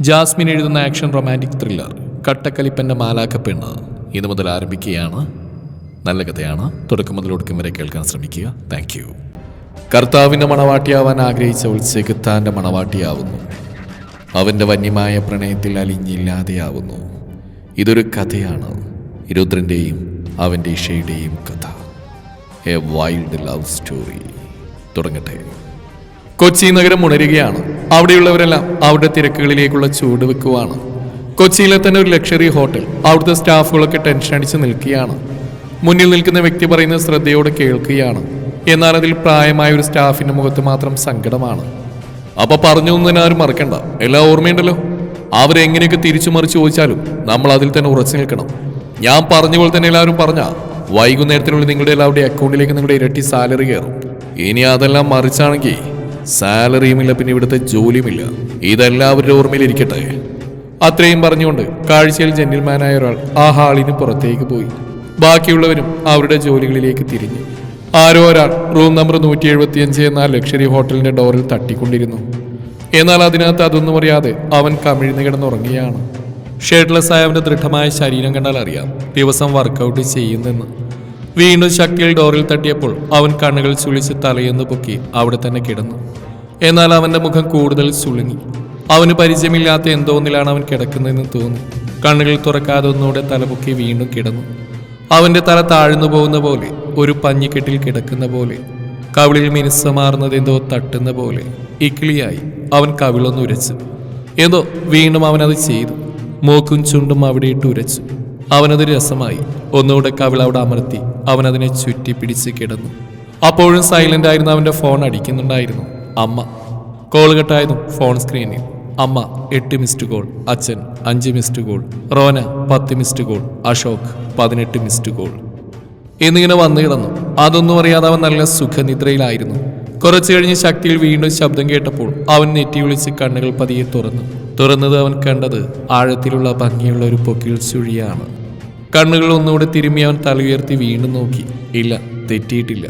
Jasmine എഴുതുന്ന action romantic thriller കട്ടക്കലിപ്പന്റെ മാലാക്ക പെണ്ണ് ഇന്നു മുതൽ ആരംഭിക്കുകയാണ്. നല്ല കഥയാണ്. തുടക്കം മുതൽ ഒടുക്കം വരെ കേൾക്കാൻ ശ്രമിക്കുക. താങ്ക് യു കർത്താവിന്റെ മണവാട്ടിയാവാൻ ആഗ്രഹിച്ച ഉത്സേക്ക് താന്റെ മണവാട്ടിയാവുന്നു. അവന്റെ വന്യമായ പ്രണയത്തിൽ അലിഞ്ഞില്ലാതെയാവുന്നു. ഇതൊരു കഥയാണ്. രുദ്രന്റെയും അവന്റെ ഇഷയുടെയും കഥ. എ വൈൽഡ് ലവ് സ്റ്റോറി തുടങ്ങട്ടെ. കൊച്ചി നഗരം ഉണരുകയാണ്. അവിടെയുള്ളവരെല്ലാം അവരുടെ തിരക്കുകളിലേക്കുള്ള ചൂട് വെക്കുവാണ്. കൊച്ചിയിലെ തന്നെ ഒരു ലക്ഷറി ഹോട്ടൽ. അവിടുത്തെ സ്റ്റാഫുകളൊക്കെ ടെൻഷൻ അടിച്ച് നിൽക്കുകയാണ്. മുന്നിൽ നിൽക്കുന്ന വ്യക്തി പറയുന്നത് ശ്രദ്ധയോടെ കേൾക്കുകയാണ്. എന്നാൽ അതിൽ പ്രായമായ ഒരു സ്റ്റാഫിന്റെ മുഖത്ത് മാത്രം സങ്കടമാണ്. അപ്പൊ പറഞ്ഞു തന്നെ ആരും മറക്കണ്ട. എല്ലാം ഓർമ്മയുണ്ടല്ലോ? അവരെങ്ങനെയൊക്കെ തിരിച്ചു മറിച്ച് ചോദിച്ചാലും നമ്മൾ അതിൽ തന്നെ ഉറച്ചു നിൽക്കണം. ഞാൻ പറഞ്ഞ പോലെ തന്നെ എല്ലാവരും പറഞ്ഞ വൈകുന്നേരത്തിനുള്ളിൽ നിങ്ങളുടെ എല്ലാവരുടെ അക്കൗണ്ടിലേക്ക് നിങ്ങളുടെ ഇരട്ടി സാലറി കയറും. ഇനി അതെല്ലാം മറിച്ചാണെങ്കിൽ സാലറിയുമില്ല പിന്നെ ഇവിടുത്തെ ജോലിയുമില്ല. ഇതെല്ലാവരുടെ ഓർമ്മയിലിരിക്കട്ടെ. അത്രയും പറഞ്ഞുകൊണ്ട് കാഴ്ചയിൽ ജെന്റിൽമാനായ ഒരാൾ ആ ഹാളിന് പുറത്തേക്ക് പോയി. ബാക്കിയുള്ളവരും അവരുടെ ജോലികളിലേക്ക് തിരിഞ്ഞു. ആരോ ഒരാൾ റൂം നമ്പർ നൂറ്റി എഴുപത്തിയഞ്ച് എന്ന ലക്ഷറി ഹോട്ടലിന്റെ ഡോറിൽ തട്ടിക്കൊണ്ടിരുന്നു. എന്നാൽ അതിനകത്ത് അതൊന്നും അറിയാതെ അവൻ കമിഴ്ന്നു കിടന്നുറങ്ങിയാണ് ഷേഡ്ലെസ് ആയ അവന്റെ ദൃഢമായ ശരീരം കണ്ടാൽ അറിയാം ദിവസം വർക്കൗട്ട് ചെയ്യുന്നെന്ന്. വീണ്ടും ശക്തിയിൽ ഡോറിൽ തട്ടിയപ്പോൾ അവൻ കണ്ണുകൾ ചുളിച്ച് തലയെന്ന് പൊക്കി അവിടെ തന്നെ കിടന്നു. എന്നാൽ അവന്റെ മുഖം കൂടുതൽ സുളുങ്ങി അവന് പരിചയമില്ലാത്ത എന്തോന്നിലാണ് അവൻ കിടക്കുന്നതെന്ന് തോന്നി. കണ്ണുകൾ തുറക്കാതെ ഒന്നുകൂടെ തലപൊക്കി വീണ്ടും കിടന്നു. അവന്റെ തല താഴ്ന്നു പോകുന്ന പോലെ ഒരു പഞ്ഞിക്കെട്ടിൽ കിടക്കുന്ന പോലെ കവിളിൽ മിനുസമാർന്നത് എന്തോ തട്ടുന്ന പോലെ ഇക്കിളിയായി അവൻ കവിളൊന്നുരച്ചു എന്തോ വീണ്ടും അവനത് ചെയ്തു. മൂക്കും ചുണ്ടും അവിടെ ഇട്ട് ഉരച്ചു. അവനത് രസമായി. ഒന്നുകൂടെ കവിൾ അവിടെ അമർത്തി. അവനതിനെ ചുറ്റി പിടിച്ച് കിടന്നു. അപ്പോഴും സൈലന്റ് ആയിരുന്നു അവന്റെ ഫോൺ അടിക്കുന്നുണ്ടായിരുന്നു. അമ്മ. കോൾ കട്ടായതും ഫോൺ സ്ക്രീനിൽ അമ്മ എട്ട് മിസ്ഡ് കോൾ അച്ഛൻ അഞ്ച് മിസ്ഡ് കോൾ റോന പത്ത് മിസ്ഡ് കോൾ അശോക് പതിനെട്ട് മിസ്ഡ് കോൾ എന്നിങ്ങനെ വന്നു കിടന്നു. അതൊന്നും അറിയാതെ അവൻ നല്ല സുഖനിദ്രയിലായിരുന്നു. കുറച്ചു കഴിഞ്ഞ് ശക്തിയിൽ വീണ്ടും ശബ്ദം കേട്ടപ്പോൾ അവൻ നെറ്റി വിളിച്ച് കണ്ണുകൾ പതിയെ തുറന്നു. തുറന്നത് അവൻ കണ്ടത് ആഴത്തിലുള്ള ഭംഗിയുള്ള ഒരു പൊക്കിൾ ചുഴിയാണ് കണ്ണുകൾ ഒന്നുകൂടെ തിരുമ്മി അവൻ തല ഉയർത്തി വീണ്ടും നോക്കി. ഇല്ല തെറ്റിയിട്ടില്ല.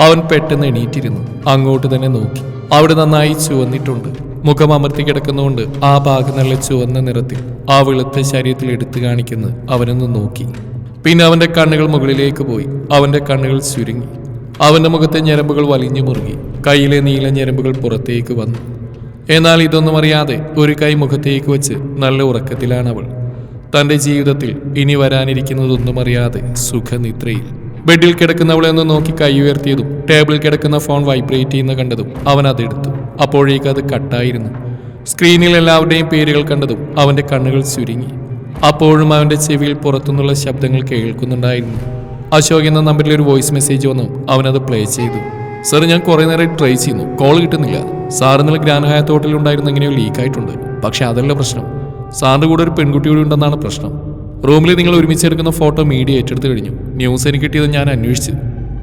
അവൻ പെട്ടെന്ന് എണീറ്റിരുന്നു. അങ്ങോട്ട് തന്നെ നോക്കി. അവിടെ നന്നായി ചുവന്നിട്ടുണ്ട്. മുഖം അമർത്തി കിടക്കുന്നതുകൊണ്ട് ആ ഭാഗം നല്ല ചുവന്ന നിറത്തിൽ ആ വെളുത്ത ശരീരത്തിൽ എടുത്തു കാണിക്കുന്നു. അവനൊന്ന് നോക്കി. പിന്നെ അവന്റെ കണ്ണുകൾ മുകളിലേക്ക് പോയി. അവന്റെ കണ്ണുകൾ ചുരുങ്ങി. അവന്റെ മുഖത്തെ ഞരമ്പുകൾ വലിഞ്ഞു മുറുകി. കയ്യിലെ നീല ഞരമ്പുകൾ പുറത്തേക്ക് വന്നു. എന്നാൽ ഇതൊന്നും അറിയാതെ ഒരു കൈ മുഖത്തേക്ക് വെച്ച് നല്ല ഉറക്കത്തിലാണ് അവൾ. തന്റെ ജീവിതത്തിൽ ഇനി വരാനിരിക്കുന്നതൊന്നും അറിയാതെ സുഖനിദ്രയിൽ. ബെഡിൽ കിടക്കുന്നവളെ ഒന്ന് നോക്കി കൈ ഉയർത്തിയതും ടേബിളിൽ കിടക്കുന്ന ഫോൺ വൈബ്രേറ്റ് ചെയ്യുന്ന കണ്ടതും അവൻ അതെടുത്തു അപ്പോഴേക്ക് അത് കട്ടായിരുന്നു. സ്ക്രീനിൽ എല്ലാവരുടെയും പേരുകൾ കണ്ടതും അവന്റെ കണ്ണുകൾ ചുരുങ്ങി. അപ്പോഴും അവന്റെ ചെവിയിൽ പുറത്തുനിന്നുള്ള ശബ്ദങ്ങൾ കേൾക്കുന്നുണ്ടായിരുന്നു. അശോക് എന്ന നമ്പറിൽ ഒരു വോയിസ് മെസ്സേജ് വന്നു. അവനത് പ്ലേ ചെയ്തു. സർ ഞാൻ കുറേ നേരം ട്രൈ ചെയ്യുന്നു. കോൾ കിട്ടുന്നില്ല. സാർ ഇന്നലെ ഗ്രാൻഡ് ഹോട്ടലിൽ ഉണ്ടായിരുന്ന എങ്ങനെയോ ലീക്ക് ആയിട്ടുണ്ട് പക്ഷെ അതല്ല പ്രശ്നം. സാറിന്റെ കൂടെ ഒരു പെൺകുട്ടി കൂടി ഉണ്ടെന്നാണ് പ്രശ്നം. റൂമിൽ നിങ്ങൾ ഒരുമിച്ച് ഒരുമിച്ചെടുക്കുന്ന ഫോട്ടോ മീഡിയ ഏറ്റെടുത്ത് കഴിഞ്ഞു. ന്യൂസ് എനിക്ക് കിട്ടിയത് ഞാൻ അന്വേഷിച്ചു.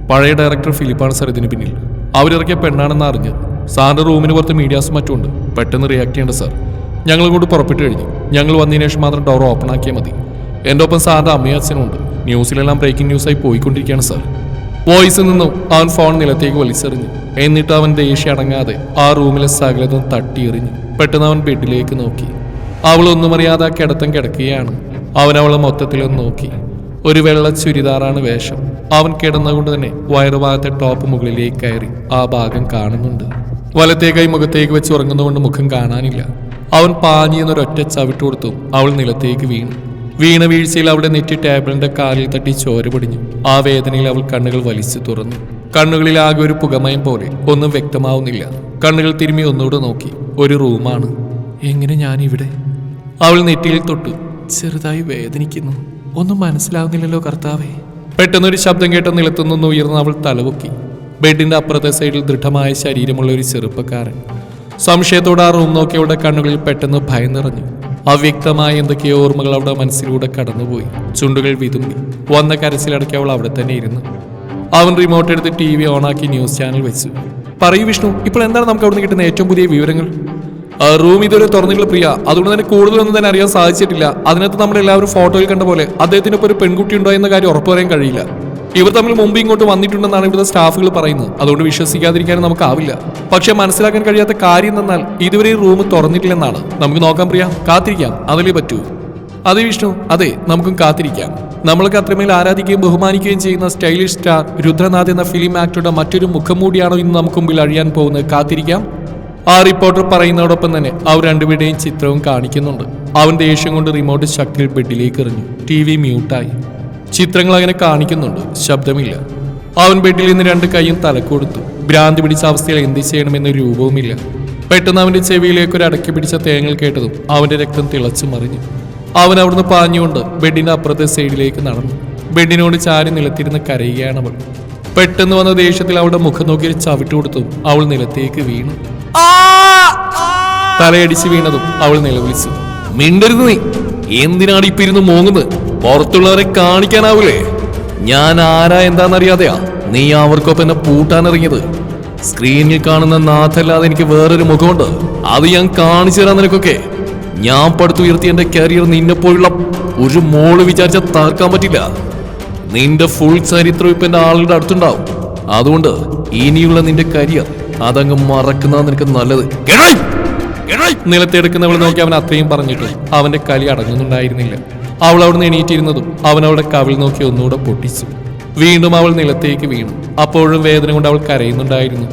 പഴയ ഡയറക്ടർ ഫിലിപ്പാണ് സാർ ഇതിന് പിന്നിൽ. അവരിറക്കിയ പെണ്ണാണെന്ന് അറിഞ്ഞ് സാറിന്റെ റൂമിന് പുറത്ത് മീഡിയാസ് മറ്റുമുണ്ട് പെട്ടെന്ന് റിയാക്ട് ചെയ്യേണ്ട സാർ. ഞങ്ങൾ കൂടി പുറപ്പെട്ട് കഴിഞ്ഞു. ഞങ്ങൾ വന്നതിന് ശേഷം മാത്രം ഡോർ ഓപ്പൺ ആക്കിയാൽ മതി. എന്റെ ഒപ്പം സാറിന്റെ അമ്മയും അച്ഛനും ഉണ്ട്. ന്യൂസിലെല്ലാം ബ്രേക്കിംഗ് ന്യൂസായി പോയിക്കൊണ്ടിരിക്കുകയാണ് സാർ. വോയിസിൽ നിന്നും അവൻ ഫോൺ നിലത്തേക്ക് വലിച്ചെറിഞ്ഞു. എന്നിട്ട് അവൻ ദേഷ്യം അടങ്ങാതെ ആ റൂമിലെ സകലതും തട്ടിയെറിഞ്ഞു. പെട്ടെന്ന് അവൻ ബെഡിലേക്ക് നോക്കി. അവൾ ഒന്നും അറിയാതെ കിടത്തം കിടക്കുകയാണ്. അവൻ അവളെ മൊത്തത്തിലൊന്ന് നോക്കി. ഒരു വെള്ള ചുരിദാറാണ് വേഷം. അവൻ കിടന്നുകൊണ്ട് തന്നെ വയറുഭാഗത്തെ ടോപ്പ് മുകളിലേക്ക് കയറി ആ ഭാഗം കാണുന്നുണ്ട്. വലത്തേ കൈ മുഖത്തേക്ക് വെച്ച് ഉറങ്ങുന്നതുകൊണ്ട് മുഖം കാണാനില്ല. അവൻ പാഞ്ഞിയെന്നൊരൊറ്റ ചവിട്ടുകൊടുത്തു അവൾ നിലത്തേക്ക് വീണു. വീണ വീഴ്ചയിൽ അവളുടെ നെറ്റി ടേബിളിന്റെ കാലിൽ തട്ടി ചോര പൊടിഞ്ഞു. ആ വേദനയിൽ അവൾ കണ്ണുകൾ വലിച്ചു തുറന്നു. കണ്ണുകളിൽ ആകെ ഒരു പുകമയം പോലെ ഒന്നും വ്യക്തമാവുന്നില്ല. കണ്ണുകൾ തിരുമ്മി ഒന്നുകൂടെ നോക്കി. ഒരു റൂമാണ്. എങ്ങനെ ഞാൻ ഇവിടെ അവൾ നെറ്റിയിൽ തൊട്ടു. ചെറുതായി വേദനിക്കുന്നു. ഒന്നും മനസ്സിലാവുന്നില്ലല്ലോ കർത്താവേ. പെട്ടെന്നൊരു ശബ്ദം കേട്ട നിലത്തുനിന്ന് ഉയർന്ന് അവൾ തലപൊക്കി ബെഡിന്റെ അപ്പുറത്തെ സൈഡിൽ ദൃഢമായ ശരീരമുള്ള ഒരു ചെറുപ്പക്കാരൻ. സംശയത്തോടെ ആ റൂം നോക്കിയവളുടെ കണ്ണുകളിൽ പെട്ടെന്ന് ഭയം നിറഞ്ഞു. അവ്യക്തമായ എന്തൊക്കെയോ ഓർമ്മകൾ അവിടെ മനസ്സിലൂടെ കടന്നുപോയി. ചുണ്ടുകൾ വിതുമ്പി. വന്ന കരച്ചിലടക്കി അവൾ അവിടെ തന്നെ ഇരുന്നു. അവൻ റിമോട്ട് എടുത്ത് ടി വി ഓണാക്കി ന്യൂസ് ചാനൽ വെച്ചു. പറയൂ വിഷ്ണു ഇപ്പോൾ എന്താണ് നമുക്ക് അവിടുന്ന് കിട്ടുന്ന ഏറ്റവും പുതിയ വിവരങ്ങൾ? റൂം ഇതുവരെ തുറന്നിട്ടുള്ള പ്രിയ. അതുകൊണ്ട് തന്നെ കൂടുതലൊന്നും തന്നെ അറിയാൻ സാധിച്ചിട്ടില്ല. അതിനകത്ത് നമ്മൾ എല്ലാവരും ഫോട്ടോയിൽ കണ്ട പോലെ അദ്ദേഹത്തിനൊപ്പം ഒരു പെൺകുട്ടി ഉണ്ടോ എന്ന കാര്യം ഉറപ്പു പറയാൻ കഴിയില്ല. ഇവർ തമ്മിൽ മുമ്പ് ഇങ്ങോട്ട് വന്നിട്ടുണ്ടെന്നാണ് ഇവിടുത്തെ സ്റ്റാഫുകൾ പറയുന്നത്. അതുകൊണ്ട് വിശ്വസിക്കാതിരിക്കാനും നമുക്കാവില്ല. പക്ഷെ മനസ്സിലാക്കാൻ കഴിയാത്ത കാര്യം എന്നാൽ ഇതുവരെ ഈ റൂം തുറന്നിട്ടില്ലെന്നാണ്. നമുക്ക് നോക്കാൻ പ്രിയ. കാത്തിരിക്കാം. അതിലേ പറ്റൂ? അതെ വിഷ്ണു. അതെ നമുക്കും കാത്തിരിക്കാം. നമ്മൾക്ക് അത്രമേൽ ആരാധിക്കുകയും ബഹുമാനിക്കുകയും ചെയ്യുന്ന സ്റ്റൈലിഷ് സ്റ്റാർ രുദ്രനാഥ് എന്ന ഫിലിം ആക്ടറുടെ മറ്റൊരു മുഖംമൂടിയാണോ ഇന്ന് നമുക്ക് മുമ്പിൽ അഴിയാൻ പോകുന്നത്? കാത്തിരിക്കാം. ആ റിപ്പോർട്ടർ പറയുന്നതോടൊപ്പം തന്നെ അവർ രണ്ടുപേരുടെയും ചിത്രവും കാണിക്കുന്നുണ്ട്. അവൻ ദേഷ്യം കൊണ്ട് റിമോട്ട് ശക്തിയിൽ ബെഡിലേക്ക് എറിഞ്ഞു. ടി വി മ്യൂട്ടായി. ചിത്രങ്ങൾ അങ്ങനെ കാണിക്കുന്നുണ്ട്. ശബ്ദമില്ല. അവൻ ബെഡിൽ നിന്ന് രണ്ട് കൈയും തലക്കൊടുത്തു ഭ്രാന്തി പിടിച്ച അവസ്ഥയിൽ എന്ത് ചെയ്യണമെന്ന രൂപവുമില്ല. പെട്ടെന്ന് അവന്റെ ചെവിയിലേക്ക് ഒരു അടക്കി പിടിച്ച തേങ്ങൽ കേട്ടതും അവന്റെ രക്തം തിളച്ചു മറിഞ്ഞു. അവൻ അവിടുന്ന് പാഞ്ഞുകൊണ്ട് ബെഡിന്റെ അപ്പുറത്തെ സൈഡിലേക്ക് നടന്നു. ബെഡിനോട് ചാരി നിലത്തിരുന്ന് കരയുകയാണ് അവൾ. പെട്ടെന്ന് വന്ന ദേഷ്യത്തിൽ അവളുടെ മുഖം നോക്കി ചവിട്ടു കൊടുത്തും അവൾ നിലത്തേക്ക് വീണു. തലയടിച്ച് വീണതും അവൾ നിലവിളിച്ചു. മിണ്ടരുത് നീ. എന്തിനാണ് ഇപ്പിരുന്ന് മോങ്ങുന്നത്? പുറത്തുള്ളവരെ കാണിക്കാനാവൂലേ? ഞാൻ ആരാ എന്താണെന്നറിയാതെയാ? നീ അവർക്കൊപ്പം എന്നെ പൂട്ടാനിറങ്ങിയത്. സ്ക്രീനിൽ കാണുന്ന നാഥല്ലാതെ എനിക്ക് വേറൊരു മുഖമുണ്ട്. അത് ഞാൻ കാണിച്ചു തരാം നിനക്കൊക്കെ. ഞാൻ പടുത്തുയർത്തി എന്റെ കരിയർ നിന്നെപ്പോലുള്ള ഒരു മോൾ വിചാരിച്ച താർക്കാൻ പറ്റില്ല. നിന്റെ ഫുൾ ചരിത്രം ഇപ്പൊ എന്റെ ആളുടെ അടുത്തുണ്ടാവും. അതുകൊണ്ട് ഇനിയുള്ള നിന്റെ കരിയർ അതങ്ങ് മറക്കുന്നതാണ് നിനക്ക് നല്ലത്! നിലത്തെടുക്കുന്നവൾ നോക്കി അവൻ അത്രയും പറഞ്ഞിട്ട് അവന്റെ കലി അടങ്ങുന്നുണ്ടായിരുന്നില്ല. അവൾ അവിടുന്ന് എണീറ്റിരുന്നതും അവൻ അവളുടെ കവിൽ നോക്കി ഒന്നുകൂടെ പൊട്ടിച്ചു. വീണ്ടും അവൾ നിലത്തേക്ക് വീണു. അപ്പോഴും വേദന കൊണ്ട് അവൾ കരയുന്നുണ്ടായിരുന്നു.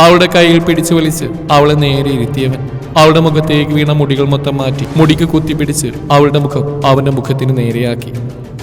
അവളുടെ കയ്യിൽ പിടിച്ചു വലിച്ച് അവളെ നേരെ ഇരുത്തിയവൻ. അവളുടെ മുഖത്തേക്ക് വീണ മുടികൾ മൊത്തം മാറ്റി മുടിക്ക് കുത്തിപ്പിടിച്ച് അവളുടെ മുഖം അവന്റെ മുഖത്തിന് നേരെയാക്കി.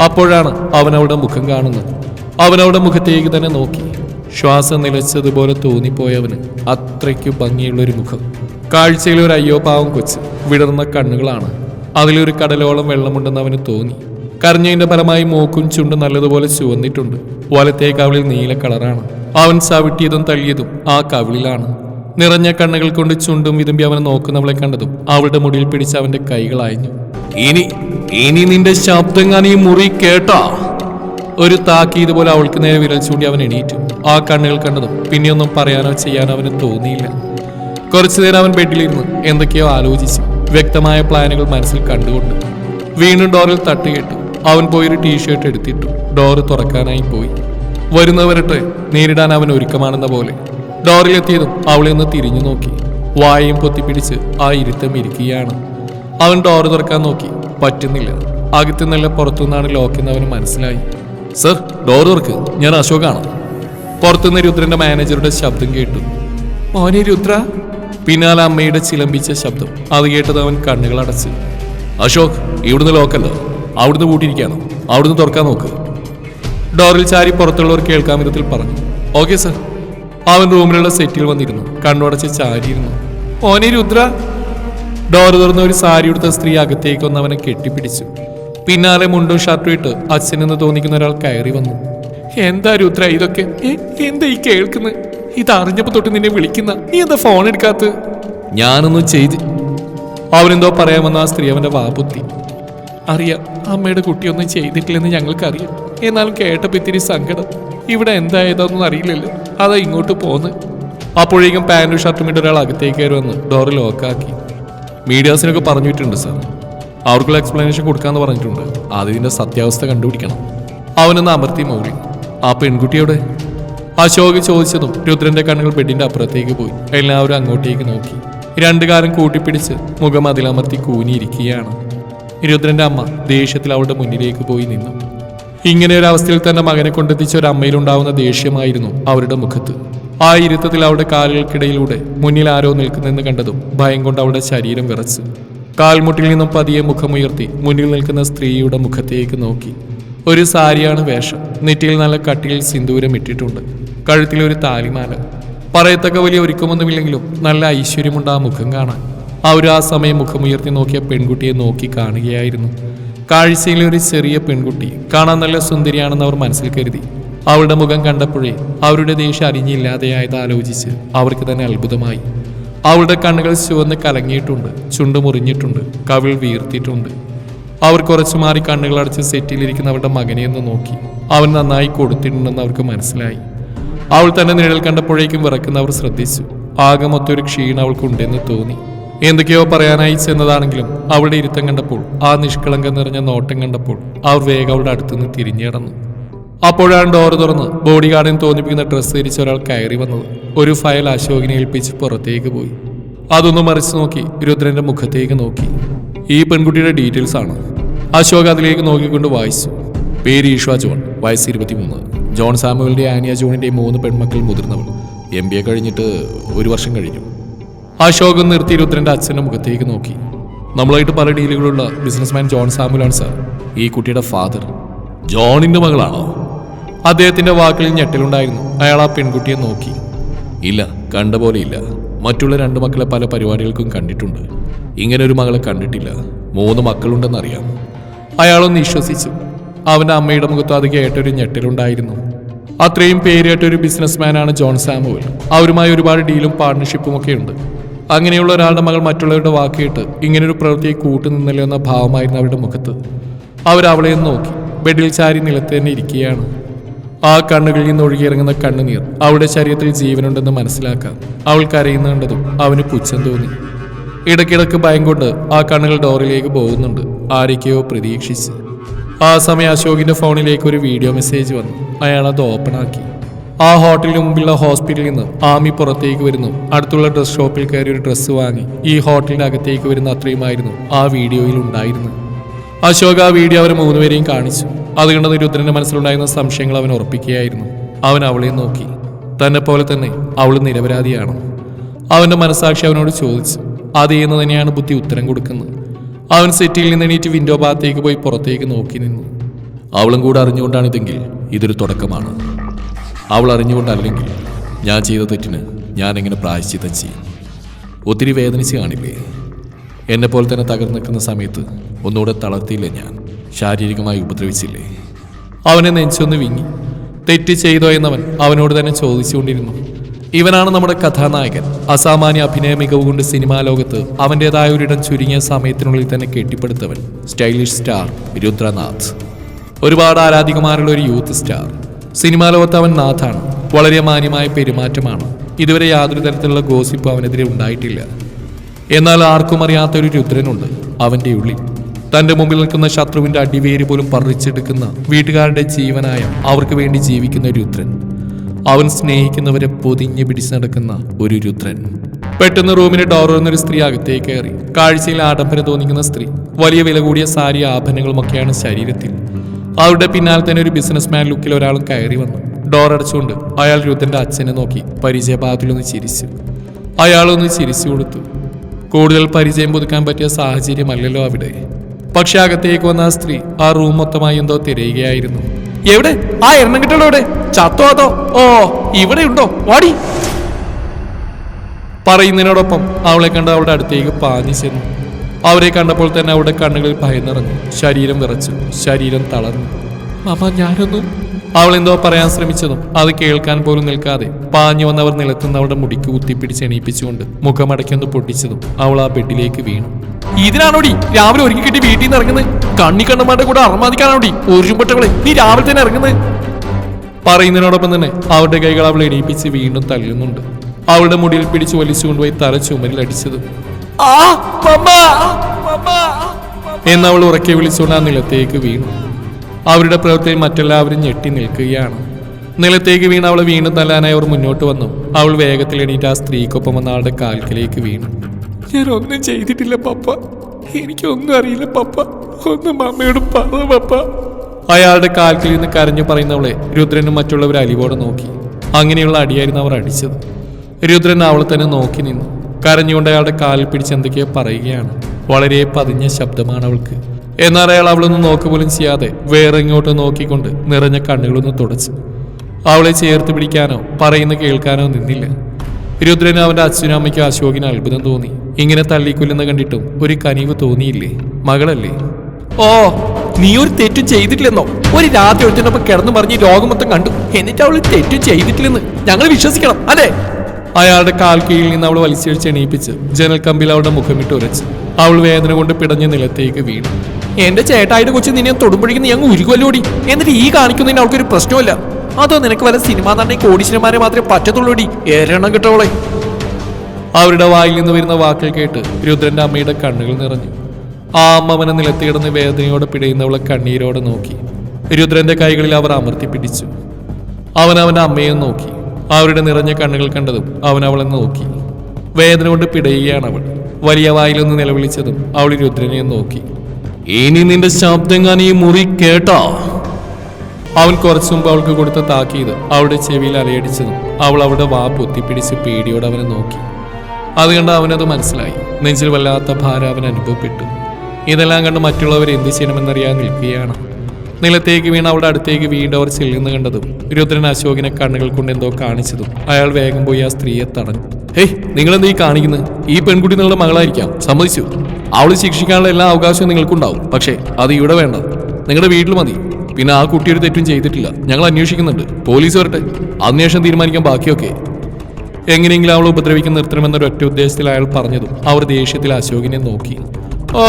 അപ്പോഴാണ് അവൻ അവളുടെ മുഖം കാണുന്നത്. അവൻ അവളുടെ മുഖത്തേക്ക് തന്നെ നോക്കി. ശ്വാസം നിലച്ചതുപോലെ തോന്നിപ്പോയവന് അത്രയ്ക്ക് ഭംഗിയുള്ള ഒരു മുഖം. കാഴ്ചയിൽ ഒരു അയ്യോ പാവം കൊച്ച് വിടർന്ന കണ്ണുകളാണ് അതിലൊരു കടലോളം വെള്ളമുണ്ടെന്ന് അവന് തോന്നി. കരഞ്ഞതിന്റെ ഫലമായി മൂക്കും ചുണ്ടും നല്ലതുപോലെ ചുവന്നിട്ടുണ്ട്. വലത്തേ കവിളിൽ നീല കളറാണ്. അവൻ ചവിട്ടിയതും തള്ളിയതും ആ കവിളിലാണ്. നിറഞ്ഞ കണ്ണുകൾ കൊണ്ട് ചുണ്ടും വിതുമ്പി അവനെ നോക്കുന്നവളെ കണ്ടതും അവളുടെ മുടിയിൽ പിടിച്ച് അവന്റെ കൈകൾ അയഞ്ഞു. ഇനി ഇനി നിന്റെ ശബ്ദം ഈ മുറി കേട്ടാ? ഒരു താക്കീത് പോലെ അവൾക്ക് നേരെ വിരൽ ചൂണ്ടി അവൻ എണീറ്റു. ആ കണ്ണുകൾ കണ്ടതും പിന്നെയൊന്നും പറയാനോ ചെയ്യാനോ അവന് തോന്നിയില്ല. കുറച്ചു നേരം അവൻ ബെഡിലിരുന്ന്. എന്തൊക്കെയോ ആലോചിച്ചു. വ്യക്തമായ പ്ലാനുകൾ മനസ്സിൽ കണ്ടുകൊണ്ട് വീണ്ടും ഡോറിൽ തട്ടുകെട്ടു. അവൻ പോയൊരു ടീഷർട്ട് എടുത്തിട്ടു. ഡോറ് തുറക്കാനായി പോയി. വരുന്നവരട്ടെ നേരിടാൻ അവൻ ഒരുക്കമാണെന്ന പോലെ ഡോറിലെത്തിയതും അവളെ ഒന്ന് തിരിഞ്ഞു നോക്കി. വായയും പൊത്തിപ്പിടിച്ച് ആ ഇരുത്തം ഇരിക്കുകയാണ്. അവൻ ഡോർ തുറക്കാൻ നോക്കി. പറ്റുന്നില്ല. അകത്ത് നല്ല പുറത്തുനിന്നാണ് ലോക്കെന്ന് അവന് മനസ്സിലായി. സർ ഡോർ തുറക്ക്. ഞാൻ അശോകാണ്. പുറത്തുനിന്ന് രുദ്രന്റെ മാനേജറുടെ ശബ്ദം കേട്ടു. മോനെ രുദ്ര പിന്നാലെ അമ്മയുടെ ചിലമ്പിച്ച ശബ്ദം. അത് കേട്ടത് അവൻ കണ്ണുകൾ അടച്ച്. അശോക് ഇവിടുന്ന് ലോക്കല്ല. അവിടുന്ന് കൂട്ടിയിരിക്കാണ്. അവിടുന്ന് തുറക്കാൻ നോക്ക്. ഡോറിൽ ചാരി പുറത്തുള്ളവർ കേൾക്കാൻ വിധത്തിൽ പറഞ്ഞു. Okay sir. അവൻ റൂമിലുള്ള സെറ്റിൽ വന്നിരുന്നു. കണ്ണുടച്ച് ചാരിയിരുന്നു. ഓനെ രുദ്ര. ഡോർ തുറന്ന ഒരു സാരി ഉടുത്ത സ്ത്രീ അകത്തേക്ക് വന്ന് അവനെ കെട്ടിപ്പിടിച്ചു. പിന്നാലെ മുണ്ടും ഷർട്ടും ഇട്ട് അച്ഛനെന്ന് തോന്നിക്കുന്ന ഒരാൾ കയറി വന്നു. എന്താ രുദ്ര ഇതൊക്കെ? എന്താ ഈ കേൾക്കുന്നത് ഇത് അറിഞ്ഞപ്പോ തൊട്ട് നിന്നെ വിളിക്കുന്ന. നീ എന്താ ഫോൺ എടുക്കാത്ത ഞാനൊന്നും ചെയ്ത് അവനെന്തോ പറയാമെന്ന് ആ സ്ത്രീ അവന്റെ വാപുത്തി അറിയാം അമ്മയുടെ കുട്ടിയൊന്നും ചെയ്തിട്ടില്ലെന്ന് ഞങ്ങൾക്കറിയാം. എന്നാലും കേട്ടപ്പോ ഇത്തിരി സങ്കടം. ഇവിടെ എന്തായതൊന്നും അറിയില്ലല്ലോ. അതാ ഇങ്ങോട്ട് പോന്ന്. അപ്പോഴേക്കും പാന്റും ഷർട്ടും ഇട്ട് ഒരാൾ അകത്തേക്ക് കയറി വന്ന് ഡോറ് ലോക്കാക്കി മീഡിയാസിനൊക്കെ പറഞ്ഞിട്ടുണ്ട് സാർ. അവർക്കുള്ള എക്സ്പ്ലനേഷൻ കൊടുക്കാന്ന് പറഞ്ഞിട്ടുണ്ട്. ഇതിന്റെ സത്യാവസ്ഥ കണ്ടുപിടിക്കണം. അവനൊന്ന് അമർത്തി മൗലി ആ പെൺകുട്ടിയോടെ അശോക് ചോദിച്ചതും രുദ്രന്റെ കണ്ണുകൾ ബെഡിന്റെ അപ്പുറത്തേക്ക് പോയി. എല്ലാവരും അങ്ങോട്ടേക്ക് നോക്കി. രണ്ടു കൂട്ടിപ്പിടിച്ച് മുഖം അതിലമർത്തി കൂനിയിരിക്കുകയാണ്. രുദ്രന്റെ അമ്മ ദേഷ്യത്തിൽ അവളുടെ മുന്നിലേക്ക് പോയി നിന്നു. ഇങ്ങനെ ഒരു അവസ്ഥയിൽ തന്റെ മകനെ കൊണ്ടെത്തിച്ച ഒരു അമ്മയിലുണ്ടാവുന്ന ദേഷ്യമായിരുന്നു അവരുടെ മുഖത്ത്. ആ ഇരുത്തത്തിൽ അവളുടെ കാലുകൾക്കിടയിലൂടെ മുന്നിൽ ആരോ നിൽക്കുന്നെന്ന് കണ്ടതും ഭയം കൊണ്ട് അവളുടെ ശരീരം വിറച്ച്. കാൽമുട്ടിൽ നിന്നും പതിയെ മുഖമുയർത്തി മുന്നിൽ നിൽക്കുന്ന സ്ത്രീയുടെ മുഖത്തേക്ക് നോക്കി. ഒരു സാരിയാണ് വേഷം. നെറ്റിയിൽ നല്ല കട്ടിയിൽ സിന്ദൂരം ഇട്ടിട്ടുണ്ട്. കഴുത്തിൽ ഒരു താലിമാല. പറയത്തക്ക വലിയ ഒരുക്കമൊന്നുമില്ലെങ്കിലും നല്ല ഐശ്വര്യമുണ്ട് ആ മുഖം കാണാൻ. അവർ ആ സമയം മുഖമുയർത്തി നോക്കിയ പെൺകുട്ടിയെ നോക്കി കാണുകയായിരുന്നു. കാഴ്ചയിലെ ഒരു ചെറിയ പെൺകുട്ടി കാണാൻ നല്ല സുന്ദരിയാണെന്ന് അവർ മനസ്സിൽ കരുതി. അവളുടെ മുഖം കണ്ടപ്പോഴേ അവരുടെ ദേഷ്യം അറിഞ്ഞില്ലാതെയായത് ആലോചിച്ച് അവർക്ക് തന്നെ അത്ഭുതമായി. അവളുടെ കണ്ണുകൾ ചുവന്ന് കലങ്ങിയിട്ടുണ്ട് ചുണ്ട് മുറിഞ്ഞിട്ടുണ്ട് കവിൾ വീർത്തിയിട്ടുണ്ട്. അവർ കുറച്ചു മാറി കണ്ണുകൾ അടച്ച് സെറ്റിലിരിക്കുന്ന അവളുടെ മകനെ ഒന്ന് നോക്കി. അവൻ നന്നായി കൊടുത്തിട്ടുണ്ടെന്ന് അവർക്ക് മനസ്സിലായി. അവൾ തന്നെ നിഴൽ കണ്ടപ്പോഴേക്കും വിറക്കുന്ന അവർ ശ്രദ്ധിച്ചു. ആകെ ക്ഷീണ അവൾക്കുണ്ടെന്ന് തോന്നി. എന്തൊക്കെയോ പറയാനായി ചെന്നതാണെങ്കിലും അവളുടെ ഇരുത്തം കണ്ടപ്പോൾ ആ നിഷ്കളങ്കം നിറഞ്ഞ നോട്ടം കണ്ടപ്പോൾ അവർ വേഗം അവളുടെ അടുത്തുനിന്ന് തിരിഞ്ഞു കിടന്നു അപ്പോഴാണ് ഡോർ തുറന്ന് ബോഡി ഗാർഡിന് തോന്നിപ്പിക്കുന്ന ഡ്രസ്സ് ധരിച്ച ഒരാൾ കയറി വന്നത്. ഒരു ഫയൽ അശോകിനെ ഏൽപ്പിച്ച് പുറത്തേക്ക് പോയി. അതൊന്ന് മറിച്ച് നോക്കി രുദ്രന്റെ മുഖത്തേക്ക് നോക്കി. ഈ പെൺകുട്ടിയുടെ ഡീറ്റെയിൽസ് ആണ്. അശോക് അതിലേക്ക് നോക്കിക്കൊണ്ട് വായിച്ചു. പേര് ഈശ്വാ ജോൺ വയസ്സ് ഇരുപത്തിമൂന്ന്. ജോൺ സാമുവലിന്റെ ആനിയ ജോണിന്റെയും മൂന്ന് പെൺമക്കൾ മുതിർന്നവൾ. എം ബി എ കഴിഞ്ഞിട്ട് ഒരു വർഷം കഴിഞ്ഞു. അശോകം നിർത്തി രുദ്രന്റെ അച്ഛന്റെ മുഖത്തേക്ക് നോക്കി. നമ്മളായിട്ട് പല ഡീലുകളുള്ള ബിസിനസ്മാൻ ജോൺ സാമുലാണ് സാർ. ഈ കുട്ടിയുടെ ഫാദർ. ജോണിന്റെ മകളാണോ? അദ്ദേഹത്തിന്റെ വാക്കിൽ ഞെട്ടലുണ്ടായിരുന്നു. അയാൾ ആ പെൺകുട്ടിയെ നോക്കി. ഇല്ല കണ്ട പോലെയില്ല മറ്റുള്ള രണ്ട് മക്കളെ പല പരിപാടികൾക്കും കണ്ടിട്ടുണ്ട്. ഇങ്ങനെ ഒരു മകളെ കണ്ടിട്ടില്ല. മൂന്ന് മക്കളുണ്ടെന്നറിയാം. അയാളൊന്ന് വിശ്വസിച്ചു. അവന്റെ അമ്മയുടെ മുഖത്ത് അത് കേട്ടൊരു ഞെട്ടിലുണ്ടായിരുന്നു. അത്രയും പേരേറ്റ ഒരു ബിസിനസ്മാനാണ് ജോൺ സാമുവൽ. അവരുമായി ഒരുപാട് ഡീലും പാർട്ട്ണർഷിപ്പും ഒക്കെ ഉണ്ട്. അങ്ങനെയുള്ള ഒരാളുടെ മകൾ മറ്റുള്ളവരുടെ വാക്കിയിട്ട് ഇങ്ങനൊരു പ്രവൃത്തിയെ കൂട്ടുനിന്നല്ലോ എന്ന ഭാവമായിരുന്നു അവരുടെ മുഖത്ത്. അവരവളെ നോക്കി. ബെഡിൽ ചാരി നിലത്ത് തന്നെ ഇരിക്കുകയാണ്. ആ കണ്ണുകളിൽ നിന്ന് ഒഴുകിയിറങ്ങുന്ന കണ്ണുനീർ അവളുടെ ശരീരത്തിൽ ജീവനുണ്ടെന്ന് മനസ്സിലാക്കാം അവൾ കരയുന്ന കണ്ടതും അവന് പുച്ഛം തോന്നി. ഇടയ്ക്കിടയ്ക്ക് ഭയം കൊണ്ട് ആ കണ്ണുകൾ ഡോറിലേക്ക് പോകുന്നുണ്ട്. ആരൊക്കെയോ പ്രതീക്ഷിച്ച്. ആ സമയം അശോകിന്റെ ഫോണിലേക്ക് ഒരു വീഡിയോ മെസ്സേജ് വന്നു. അയാൾ അത് ഓപ്പൺ ആക്കി. ആ ഹോട്ടലിന് മുമ്പിലുള്ള ഹോസ്പിറ്റലിൽ നിന്ന് ആമി പുറത്തേക്ക് വരുന്നു. അടുത്തുള്ള ഡ്രസ് ഷോപ്പിൽ കയറി ഒരു ഡ്രസ്സ് വാങ്ങി. ഈ ഹോട്ടലിന്റെ അകത്തേക്ക് വരുന്ന അത്രയുമായിരുന്നു ആ വീഡിയോയിൽ ഉണ്ടായിരുന്നത്. അശോക് ആ വീഡിയോ അവരെ മൂന്നുപേരെയും കാണിച്ചു. അത് കണ്ട രുദ്രന്റെ മനസ്സിലുണ്ടായിരുന്ന സംശയങ്ങൾ അവൻ ഉറപ്പിക്കുകയായിരുന്നു. അവൻ അവളെ നോക്കി. തന്നെ പോലെ തന്നെ അവൾ നിരപരാധിയാണ്. അവന്റെ മനസാക്ഷി അവനോട് ചോദിച്ചു. അത് എന്ന് തന്നെയാണ് ബുദ്ധി ഉത്തരം കൊടുക്കുന്നത്. അവൻ സെറ്റിയിൽ നിന്ന് എണീറ്റ് വിൻഡോ ഭാഗത്തേക്ക് പോയി പുറത്തേക്ക് നോക്കി നിന്നു. അവളും കൂടെ അറിഞ്ഞുകൊണ്ടാണ് ഇതെങ്കിൽ ഇതൊരു തുടക്കമാണ്. അവൾ അറിഞ്ഞുകൊണ്ടല്ലെങ്കിൽ ഞാൻ ചെയ്ത തെറ്റിന് ഞാൻ എങ്ങനെ പ്രായശ്ചിത്തം ചെയ്യും? ഒത്തിരി വേദനിച്ച് കാണില്ലേ? എന്നെ പോലെ തന്നെ തകർന്നു നിൽക്കുന്ന സമയത്ത് ഒന്നുകൂടെ തളർത്തിയില്ലേ ഞാൻ? ശാരീരികമായി ഉപദ്രവിച്ചില്ലേ? അവനെ നെഞ്ചൊന്ന് വിങ്ങി തെറ്റ് ചെയ്തോ എന്നവൻ അവനോട് തന്നെ ചോദിച്ചുകൊണ്ടിരുന്നു. ഇവനാണ് നമ്മുടെ കഥാനായകൻ. അസാമാന്യ അഭിനയ മികവ് കൊണ്ട് സിനിമാ ലോകത്ത് അവന്റെതായ ഒരിടം ചുരുങ്ങിയ സമയത്തിനുള്ളിൽ തന്നെ കെട്ടിപ്പടുത്തവൻ സ്റ്റൈലിഷ് സ്റ്റാർ രുദ്രനാഥ്. ഒരുപാട് ആരാധികമാരുള്ള ഒരു യൂത്ത് സ്റ്റാർ. സിനിമാ ലോകത്ത് അവൻ നാഥാണ്. വളരെ മാന്യമായ പെരുമാറ്റമാണ്. ഇതുവരെ യാതൊരു തരത്തിലുള്ള ഗോസിപ്പ് അവനെതിരെ ഉണ്ടായിട്ടില്ല. എന്നാൽ ആർക്കും അറിയാത്ത ഒരു രുദ്രനുണ്ട് അവന്റെ ഉള്ളിൽ. തന്റെ മുമ്പിൽ നിൽക്കുന്ന ശത്രുവിന്റെ അടിവേര് പോലും പറിച്ചെടുക്കുന്ന വീട്ടുകാരുടെ ജീവനായ അവർക്ക് വേണ്ടി ജീവിക്കുന്ന രുദ്രൻ. അവൻ സ്നേഹിക്കുന്നവരെ പൊതിഞ്ഞു പിടിച്ചു നടക്കുന്ന ഒരു രുദ്രൻ. പെട്ടെന്ന് റൂമിന് ഡോറുന്നൊരു സ്ത്രീ അകത്തേക്ക് കയറി. കാഴ്ചയിൽ ആഡംബരം തോന്നിക്കുന്ന സ്ത്രീ. വലിയ വില കൂടിയ സാരി ആഭരണങ്ങളുമൊക്കെയാണ് ശരീരത്തിൽ. അവരുടെ പിന്നാലെ തന്നെ ഒരു ബിസിനസ്മാൻ ലുക്കിൽ ഒരാളും കയറി വന്നു. ഡോർ അടച്ചുകൊണ്ട് അയാൾ രുദ്രന്റെ അച്ഛനെ നോക്കി പരിചയപാതിലൊന്ന് ചിരിച്ചു. അയാളൊന്ന് ചിരിച്ചു കൊടുത്തു. കൂടുതൽ പരിചയം പുതുക്കാൻ പറ്റിയ സാഹചര്യമല്ലല്ലോ അവിടെ. പക്ഷെ അകത്തേക്ക് വന്ന ആ സ്ത്രീ ആ റൂം മൊത്തമായി എന്തോ തിരയുകയായിരുന്നു. എവിടെ? ആ എണ്ണം കിട്ടണോ ചത്തോ അതോ? ഓ ഇവിടെ ഉണ്ടോ വാടി. പറയുന്നതിനോടൊപ്പം അവളെ കണ്ട് അവളുടെ അടുത്തേക്ക് പാഞ്ഞു ചെന്നു. അവരെ കണ്ടപ്പോൾ തന്നെ അവളുടെ കണ്ണുകളിൽ ഭയന്നിറങ്ങി ശരീരം വിറച്ചു. ശരീരം തളർന്നു. മാമ ഞാനൊന്നും അവൾ എന്തോ പറയാൻ ശ്രമിച്ചതും അത് കേൾക്കാൻ പോലും നിൽക്കാതെ പാഞ്ഞു വന്നവർ നിലത്തുനിന്ന് അവളുടെ മുടിക്ക് കുത്തിപ്പിടിച്ച് എണീപ്പിച്ചുകൊണ്ട് മുഖമടക്കൊന്ന് പൊട്ടിച്ചതും അവൾ ആ ബെഡിലേക്ക് വീണു. ഇതിനാണോടി? രാവിലെ ഒരുക്കി കിട്ടി വീട്ടിൽ നിന്ന് ഇറങ്ങുന്നത്. കണ്ണി കണ്ണന്മാരുടെ കൂടെ അറമാദിക്കാനാണോടി? ഒരുമ്പട്ടവളെ നീ രാവിലെ തന്നെ ഇറങ്ങുന്നത്. പറയുന്നതിനോടൊപ്പം തന്നെ അവളുടെ കൈകൾ അവളെ എണീപ്പിച്ച് വീണ്ടും തള്ളുന്നുണ്ട്. അവളുടെ മുടിയിൽ പിടിച്ചു വലിച്ചുകൊണ്ടുപോയി തല ചുമരിൽ അടിച്ചത്. എന്ന് അവൾ ഉറക്കെ വിളിച്ചുകൊണ്ട് ആ നിലത്തേക്ക് വീണു. അവരുടെ പ്രവൃത്തിയിൽ മറ്റെല്ലാവരും ഞെട്ടി നിൽക്കുകയാണ്. നിലത്തേക്ക് വീണ് അവളെ വീണ്ടും തല്ലാനായി അവർ മുന്നോട്ട് വന്നു. അവൾ വേഗത്തിൽ എണീറ്റ് ആ സ്ത്രീക്കൊപ്പം വന്ന ആളുടെ കാൽക്കിലേക്ക് വീണു. ഞാൻ ഒന്നും ചെയ്തിട്ടില്ല പപ്പ. എനിക്കൊന്നും അറിയില്ല പപ്പ. ഒന്നും അമ്മയോട് പറ പപ്പ. അയാളുടെ കാൽക്കിൽ നിന്ന് കരഞ്ഞു പറയുന്നവളെ രുദ്രനും മറ്റുള്ളവർ അലിവോടെ നോക്കി. അങ്ങനെയുള്ള അടിയായിരുന്നു അവർ അടിച്ചത്. രുദ്രൻ അവളെ തന്നെ നോക്കി നിന്നു. കരഞ്ഞുകൊണ്ട് അയാളുടെ കാലിൽ പിടിച്ച് എന്തൊക്കെയോ പറയുകയാണ്. വളരെ പതിഞ്ഞ ശബ്ദമാണ് അവൾക്ക്. എന്നാൽ അയാൾ അവളൊന്നും നോക്കുപോലും ചെയ്യാതെ വേറെ ഇങ്ങോട്ട് നോക്കിക്കൊണ്ട് നിറഞ്ഞ കണ്ണുകളൊന്ന് തുടച്ചു. അവളെ ചേർത്ത് പിടിക്കാനോ പറയുന്ന കേൾക്കാനോ നിന്നില്ല. രുദ്രന് അവന്റെ അച്ഛനും അമ്മയ്ക്കും അശോകിന് അത്ഭുതം തോന്നി. ഇങ്ങനെ തള്ളിക്കൊല്ലുന്ന കണ്ടിട്ടും ഒരു കനിവ് തോന്നിയില്ലേ? മകളല്ലേ? ഓ നീ ഒരു തെറ്റും ചെയ്തിട്ടില്ലെന്നോ? ഒരു രാത്രി ഒരുത്തിനൊപ്പം കിടന്നു പറഞ്ഞ് ലോകം മൊത്തം കണ്ടു. എന്നിട്ട് അവൾ തെറ്റും ചെയ്തിട്ടില്ലെന്ന് ഞങ്ങൾ വിശ്വസിക്കണം അല്ലേ? അയാളുടെ കാൽ കീഴിൽ നിന്ന് അവൾ വലിച്ചഴിച്ച് എണീപ്പിച്ച് ജനൽ കമ്പിൽ അവളുടെ മുഖമിട്ട് ഉരച്ച് അവൾ വേദന കൊണ്ട് പിടഞ്ഞ നിലത്തേക്ക് വീണു. എന്റെ ചേട്ടായിട്ട് കൊച്ചു നിന്നെ തൊടുമ്പോഴേക്കും നീ അങ്ങ് ഉരുകുമല്ലോടി എന്നിട്ട് ഈ കാണിക്കുന്നതിന് അവൾക്കൊരു പ്രശ്നമില്ല അതോ നിനക്ക് വല്ല സിനിമാ നടനെ കോടീശ്വരന്മാരെ മാത്രമേ പറ്റത്തുള്ളൂടി? എരണം കിട്ടവളെ. അവരുടെ വായിൽ നിന്ന് വരുന്ന വാക്കുകൾ കേട്ട് രുദ്രന്റെ അമ്മയുടെ കണ്ണുകൾ നിറഞ്ഞു. ആ അമ്മ അവനെ നിലത്ത് കിടന്ന് വേദനയോടെ പിടയുന്നവളെ കണ്ണീരോടെ നോക്കി. രുദ്രന്റെ കൈകളിൽ അവർ അമർത്തി പിടിച്ചു. അവൻ അവന്റെ അമ്മയെ നോക്കി. അവരുടെ നിറഞ്ഞ കണ്ണുകൾ കണ്ടതും അവൻ അവളെ നോക്കി. വേദന കൊണ്ട് പിടയുകയാണ് അവൾ. വലിയ വായിലൊന്ന് നിലവിളിച്ചതും അവൾ രുദ്രനെ നോക്കി. ഇനി നിന്റെ ശബ്ദം ഞാൻ മുറി കേട്ടോ. അവൻ കുറച്ചു മുമ്പ് അവൾക്ക് കൊടുത്ത താക്കീത് അവളുടെ ചെവിയിൽ അലയടിച്ചതും അവൾ അവളുടെ വാ പൊത്തിപ്പിടിച്ച് പേടിയോടെ അവനെ നോക്കി. അത് കണ്ട് അവനത് മനസ്സിലായി. നെഞ്ചിൽ വല്ലാത്ത ഭാരം അവൻ അനുഭവപ്പെട്ടു. ഇതെല്ലാം കണ്ട് മറ്റുള്ളവർ എന്ത് ചെയ്യണമെന്നറിയാൻ നിൽക്കുകയാണ്. നിലത്തേക്ക് വീണ് അവളുടെ അടുത്തേക്ക് വീണ്ടും അവർ ചെല്ലുന്ന കണ്ടതും രുദ്രൻ അശോകിനെ കണ്ണുകൾ കൊണ്ട് എന്തോ കാണിച്ചതും അയാൾ വേഗം പോയി ആ സ്ത്രീയെ തടഞ്ഞു. ഹേയ് നിങ്ങളെന്താ ഈ കാണിക്കുന്നത്? ഈ പെൺകുട്ടി നിങ്ങളുടെ മകളായിരിക്കാം. സമ്മതിച്ചു. അവൾ ശിക്ഷിക്കാനുള്ള എല്ലാ അവകാശവും നിങ്ങൾക്കുണ്ടാവും. പക്ഷേ അത് ഇവിടെ വേണ്ട. നിങ്ങളുടെ വീട്ടിൽ മതി. പിന്നെ ആ കുട്ടി ഒരു തെറ്റും ചെയ്തിട്ടില്ല. ഞങ്ങൾ അന്വേഷിക്കുന്നുണ്ട്. പോലീസ് വരട്ടെ. അന്വേഷണം തീരുമാനിക്കാൻ ബാക്കിയൊക്കെ. എങ്ങനെയെങ്കിലും അവളെ ഉപദ്രവിക്കാൻ നിർത്തണമെന്നൊരു ഒറ്റ ഉദ്ദേശത്തിൽ അയാൾ പറഞ്ഞതും അവർ ദേഷ്യത്തിൽ അശോകിനെ നോക്കി. ഓ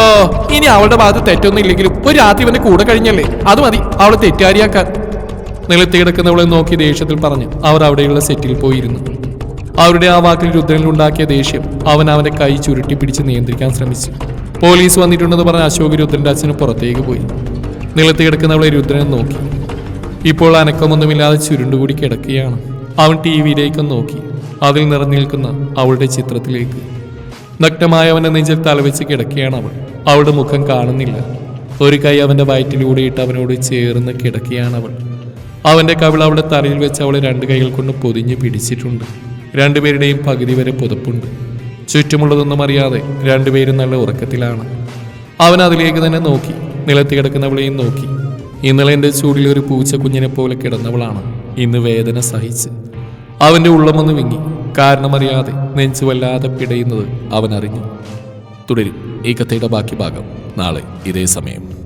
ഇനി അവളുടെ ഭാഗത്ത് തെറ്റൊന്നും ഇല്ലെങ്കിലും ഒരു രാത്രി ഇവന്റെ കൂടെ കഴിഞ്ഞല്ലേ? അത് മതി അവളെ തെറ്റുകാരിയാക്കാൻ നിലത്തി കിടക്കുന്നവളെ നോക്കി ദേഷ്യത്തിൽ പറഞ്ഞു അവർ അവിടെയുള്ള സെറ്റിൽ പോയിരുന്നു. അവരുടെ ആ വാക്കിൽ രുദ്രനിൽ ഉണ്ടാക്കിയ ദേഷ്യം അവൻ അവന്റെ കൈ ചുരുട്ടി പിടിച്ച് നിയന്ത്രിക്കാൻ ശ്രമിച്ചു. പോലീസ് വന്നിട്ടുണ്ടെന്ന് പറഞ്ഞ അശോക് രുദ്രന്റെ അച്ഛന് പുറത്തേക്ക് പോയി. നിലത്ത് കിടക്കുന്നവളെ രുദ്രനെ നോക്കി. ഇപ്പോൾ അനക്കമൊന്നുമില്ലാതെ ചുരുണ്ടുകൂടി കിടക്കുകയാണ്. അവൻ ടി വിയിലേക്ക് നോക്കി. അതിൽ നിറഞ്ഞു നിൽക്കുന്ന അവളുടെ ചിത്രത്തിലേക്ക്. നഗ്നമായ അവന്റെ നെഞ്ചിൽ തലവെച്ച് കിടക്കുകയാണ് അവൾ. അവളുടെ മുഖം കാണുന്നില്ല. ഒരു കൈ അവന്റെ വയറ്റിലൂടെ ഇട്ട് അവനോട് ചേർന്ന് കിടക്കുകയാണ് അവൾ. അവന്റെ കവിൾ അവളുടെ തലയിൽ വെച്ച് അവളെ രണ്ട് കൈകൾ കൊണ്ട് പൊതിഞ്ഞ് പിടിച്ചിട്ടുണ്ട്. രണ്ടുപേരുടെയും പകുതി വരെ പുതപ്പുണ്ട്. ചുറ്റുമുള്ളതൊന്നും അറിയാതെ രണ്ടുപേരും നല്ല ഉറക്കത്തിലാണ്. അവൻ അതിലേക്ക് തന്നെ നോക്കി. നിലത്ത് കിടക്കുന്നവളെയും നോക്കി. ഇന്നലെ എന്റെ ചൂടിൽ ഒരു പൂച്ച കുഞ്ഞിനെ പോലെ കിടന്നവളാണ്. ഇന്ന് വേദന സഹിച്ച്. അവന്റെ ഉള്ളമൊന്ന് വിങ്ങി. കാരണമറിയാതെ നെഞ്ചു വല്ലാതെ പിടയുന്നത് അവൻ അറിഞ്ഞു തുടരും ഈ കഥയുടെ ബാക്കി ഭാഗം നാളെ ഇതേ സമയം.